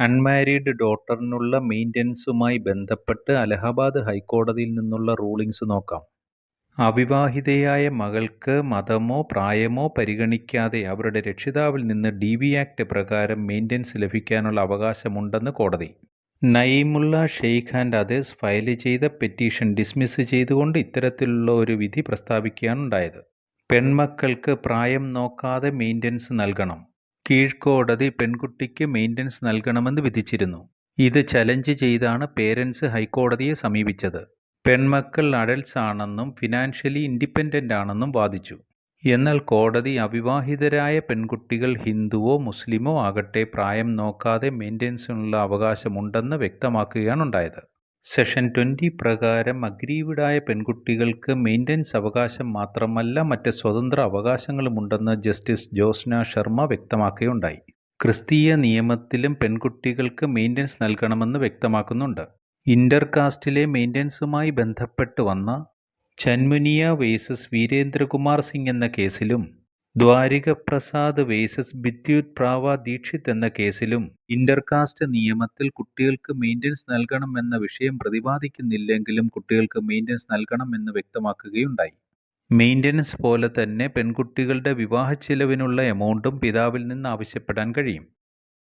Unmarried ഡോട്ടറിനുള്ള മെയിന്റനൻസുമായി ബന്ധപ്പെട്ട് അലഹബാദ് ഹൈക്കോടതിയിൽ നിന്നുള്ള റൂളിങ്സ് നോക്കാം. അവിവാഹിതയായ മകൾക്ക് മതമോ പ്രായമോ പരിഗണിക്കാതെ അവരുടെ രക്ഷിതാവിൽ നിന്ന് ഡി വി ആക്ട് പ്രകാരം മെയിന്റനൻസ് ലഭിക്കാനുള്ള അവകാശമുണ്ടെന്ന് കോടതി. നയിമുള്ള ഷെയ്ഖ് ആൻഡ് അതേഴ്സ് ഫയൽ ചെയ്ത പെറ്റീഷൻ ഡിസ്മിസ് ചെയ്തുകൊണ്ട് ഇത്തരത്തിലുള്ള ഒരു വിധി പ്രസ്താവിക്കുകയാണുണ്ടായത് പെൺമക്കൾക്ക് പ്രായം നോക്കാതെ മെയിന്റനൻസ് നൽകണം. കീഴ്ക്കോടതി പെൺകുട്ടിക്ക് മെയിന്റനൻസ് നൽകണമെന്ന് വിധിച്ചിരുന്നു. ഇത് ചലഞ്ച് ചെയ്താണ് പേരൻസ് ഹൈക്കോടതിയെ സമീപിച്ചത്. പെൺമക്കൾ അഡൽട്സ് ആണെന്നും ഫിനാൻഷ്യലി ഇൻഡിപെൻഡന്റ് ആണെന്നും വാദിച്ചു. എന്നാൽ കോടതി അവിവാഹിതരായ പെൺകുട്ടികൾ ഹിന്ദുവോ മുസ്ലിമോ ആകട്ടെ പ്രായം നോക്കാതെ മെയിന്റനൻസിനുള്ള അവകാശമുണ്ടെന്ന് വ്യക്തമാക്കുകയാണുണ്ടായത് സെഷൻ ട്വന്റി പ്രകാരം അഗ്രീവിഡായ പെൺകുട്ടികൾക്ക് മെയിന്റനൻസ് അവകാശം മാത്രമല്ല മറ്റ് സ്വതന്ത്ര അവകാശങ്ങളുമുണ്ടെന്ന് ജസ്റ്റിസ് ജോസ്ന ശർമ്മ വ്യക്തമാക്കുകയുണ്ടായി. ക്രിസ്തീയ നിയമത്തിലും പെൺകുട്ടികൾക്ക് മെയിന്റനൻസ് നൽകണമെന്ന് വ്യക്തമാക്കുന്നുണ്ട്. ഇന്റർകാസ്റ്റിലെ മെയിന്റനൻസുമായി ബന്ധപ്പെട്ട് വന്ന ചന്മുനിയ വേഴ്സസ് വീരേന്ദ്രകുമാർ സിംഗ് എന്ന കേസിലും ദ്വാരിക പ്രസാദ് വേസസ് ബിദ്യുത് പ്രാവ ദീക്ഷിത് എന്ന കേസിലും ഇന്റർകാസ്റ്റ് നിയമത്തിൽ കുട്ടികൾക്ക് മെയിന്റനൻസ് നൽകണമെന്ന വിഷയം പ്രതിപാദിക്കുന്നില്ലെങ്കിലും കുട്ടികൾക്ക് മെയിന്റനൻസ് നൽകണമെന്ന് വ്യക്തമാക്കുകയുണ്ടായി. മെയിന്റനൻസ് പോലെ തന്നെ പെൺകുട്ടികളുടെ വിവാഹ ചെലവിനുള്ള എമൗണ്ടും പിതാവിൽ നിന്ന് ആവശ്യപ്പെടാൻ കഴിയും.